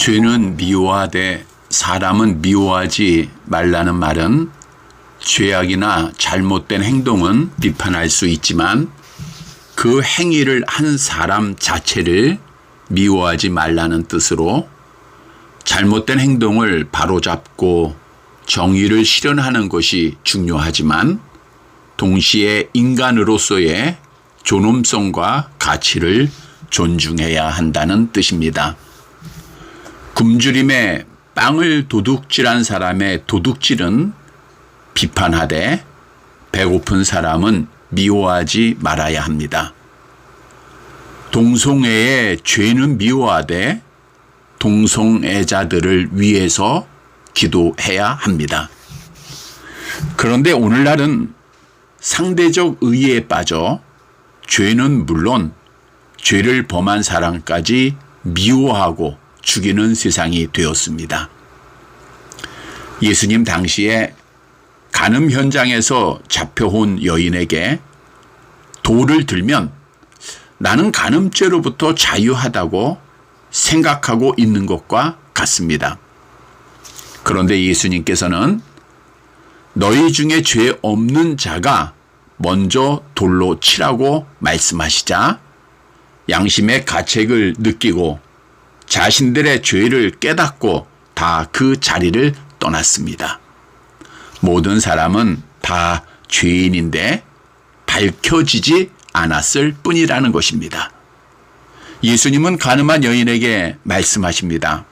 죄는 미워하되 사람은 미워하지 말라는 말은 죄악이나 잘못된 행동은 비판할 수 있지만 그 행위를 한 사람 자체를 미워하지 말라는 뜻으로 잘못된 행동을 바로잡고 정의를 실현하는 것이 중요하지만 동시에 인간으로서의 존엄성과 가치를 존중해야 한다는 뜻입니다. 굶주림에 빵을 도둑질한 사람의 도둑질은 비판하되 배고픈 사람은 미워하지 말아야 합니다. 동성애의 죄는 미워하되 동성애자들을 위해서 기도해야 합니다. 그런데 오늘날은 상대적 의의에 빠져 죄는 물론 죄를 범한 사람까지 미워하고 죽이는 세상이 되었습니다. 예수님 당시에 간음 현장에서 잡혀온 여인에게 돌을 들면 나는 간음죄로부터 자유하다고 생각하고 있는 것과 같습니다. 그런데 예수님께서는 너희 중에 죄 없는 자가 먼저 돌로 치라고 말씀하시자 양심의 가책을 느끼고 자신들의 죄를 깨닫고 다 그 자리를 떠났습니다. 모든 사람은 다 죄인인데 밝혀지지 않았을 뿐이라는 것입니다. 예수님은 가늠한 여인에게 말씀하십니다.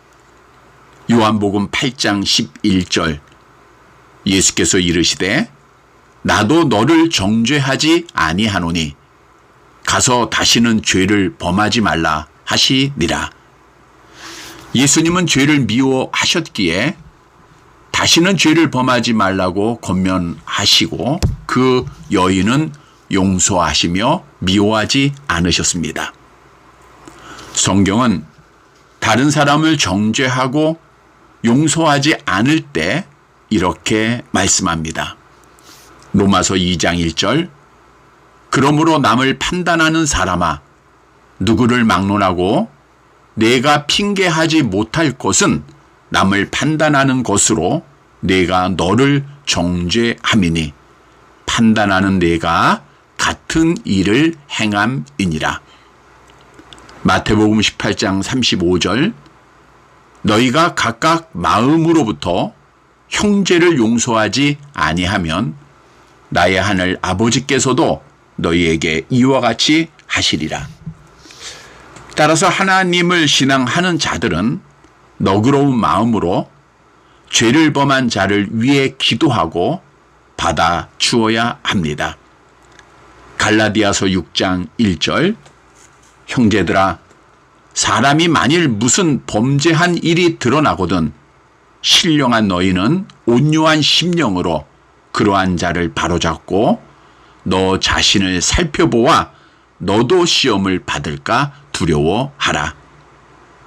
요한복음 8장 11절 예수께서 이르시되 나도 너를 정죄하지 아니하노니 가서 다시는 죄를 범하지 말라 하시니라. 예수님은 죄를 미워하셨기에 다시는 죄를 범하지 말라고 권면하시고 그 여인은 용서하시며 미워하지 않으셨습니다. 성경은 다른 사람을 정죄하고 용서하지 않을 때 이렇게 말씀합니다. 로마서 2장 1절 그러므로 남을 판단하는 사람아 누구를 막론하고 내가 핑계하지 못할 것은 남을 판단하는 것으로 내가 너를 정죄함이니 판단하는 내가 같은 일을 행함이니라. 마태복음 18장 35절 너희가 각각 마음으로부터 형제를 용서하지 아니하면 나의 하늘 아버지께서도 너희에게 이와 같이 하시리라. 따라서 하나님을 신앙하는 자들은 너그러운 마음으로 죄를 범한 자를 위해 기도하고 받아 주어야 합니다. 갈라디아서 6장 1절 형제들아 사람이 만일 무슨 범죄한 일이 드러나거든 신령한 너희는 온유한 심령으로 그러한 자를 바로잡고 너 자신을 살펴보아 너도 시험을 받을까 두려워하라.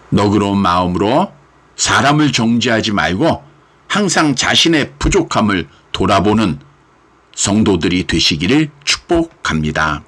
너그러운 마음으로 사람을 정죄하지 말고 항상 자신의 부족함을 돌아보는 성도들이 되시기를 축복합니다.